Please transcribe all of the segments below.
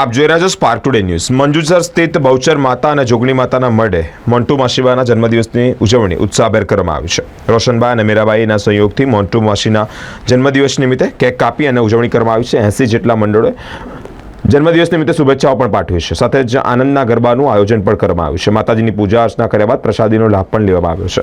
આપ જોઈ રહ્યા છો સ્પાર્ક ટુડે ન્યૂઝ મંજુસર સ્થિત બહુચર માતા અને જોગણી માતાના મઢે મોન્ટુ માસીબાના જન્મદિવસની ઉજવણી ઉત્સાહભેર કરવામાં આવી છે. રોશનભાઈ અને મીરાબાઈના સંયોગથી મોન્ટુ માસીના જન્મદિવસ નિમિત્તે કેક કાપી અને ઉજવણી કરવામાં આવી છે. એંસી જેટલા મંડળોએ જન્મદિવસ નિમિત્તે શુભેચ્છાઓ પણ પાઠવી છે. સાથે જ આનંદના ગરબાનું આયોજન પણ કરવામાં આવ્યું છે. માતાજીની પૂજા અર્ચના કર્યા બાદ પ્રસાદીનો લાભ પણ લેવામાં આવ્યો છે.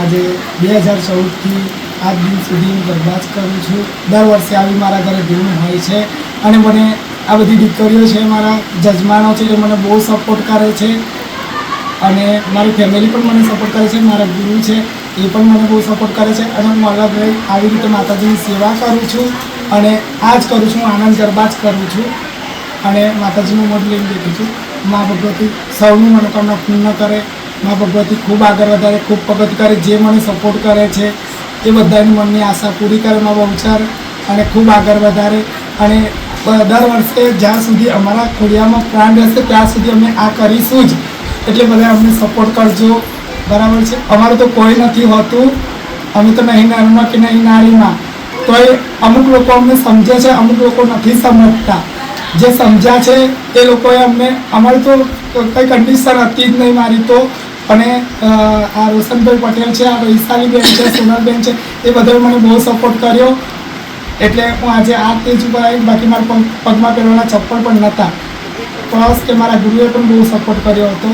આજે બે હજાર ચૌદથી આજ દિન સુધી હું ગરબા કરું છું. દર વર્ષે આવી મારા ઘરે ધૂમ હોય છે અને મને આ બધી દીકરીઓ છે, મારા જજમાનો છે, એ મને બહુ સપોર્ટ કરે છે. અને મારી ફેમિલી પણ મને સપોર્ટ કરે છે, મારા ગુરુ છે, એ પણ મને બહુ સપોર્ટ કરે છે. અને હું અલગ રહી આવી રીતે માતાજીની સેવા કરું છું અને આ જ કરું છું, આનંદ ગરબા જ કરું છું. અને માતાજીનું મઢ લઈને દેખું છું. મા ભગવતી સૌની મનોકામના પૂર્ણ કરે. મા ભગવતી ખૂબ આગળ વધારે, ખૂબ પ્રગતિ કરે, જે મને સપોર્ટ કરે છે. એ બધાની મનની આશા પૂરી કરે મા બહુચાર અને ખૂબ આગળ વધારે. અને દર વર્ષે જ્યાં સુધી અમારા ખોડિયામાં પ્રાણ રહેશે, ત્યાં સુધી અમે આ કરીશું જ. એટલે બધા અમને સપોર્ટ કરજો. બરાબર છે? અમારું તો કોઈ નથી હોતું. અમે તો નહીં નરમાં કે નહીં નારીમાં તો એ અમુક લોકો અમને સમજે છે, અમુક લોકો નથી સમજતા. જે સમજ્યા છે, એ લોકોએ અમને, અમારી તો કંઈ કન્ડિશન હતી જ નહીં મારી તો. અને આ રોશનભાઈ પટેલ છે, આ વૈશાલીબેન છે સોનલબેન છે, એ બધાએ મને બહુ સપોર્ટ કર્યો. એટલે હું આજે આ સ્ટેજ ઉપર આવી બાકી મારા પગ, પગમાં પહેરવાના ચપ્પલ પણ નહોતા. પ્લસ કે મારા ગુરુએ પણ બહુ સપોર્ટ કર્યો હતો.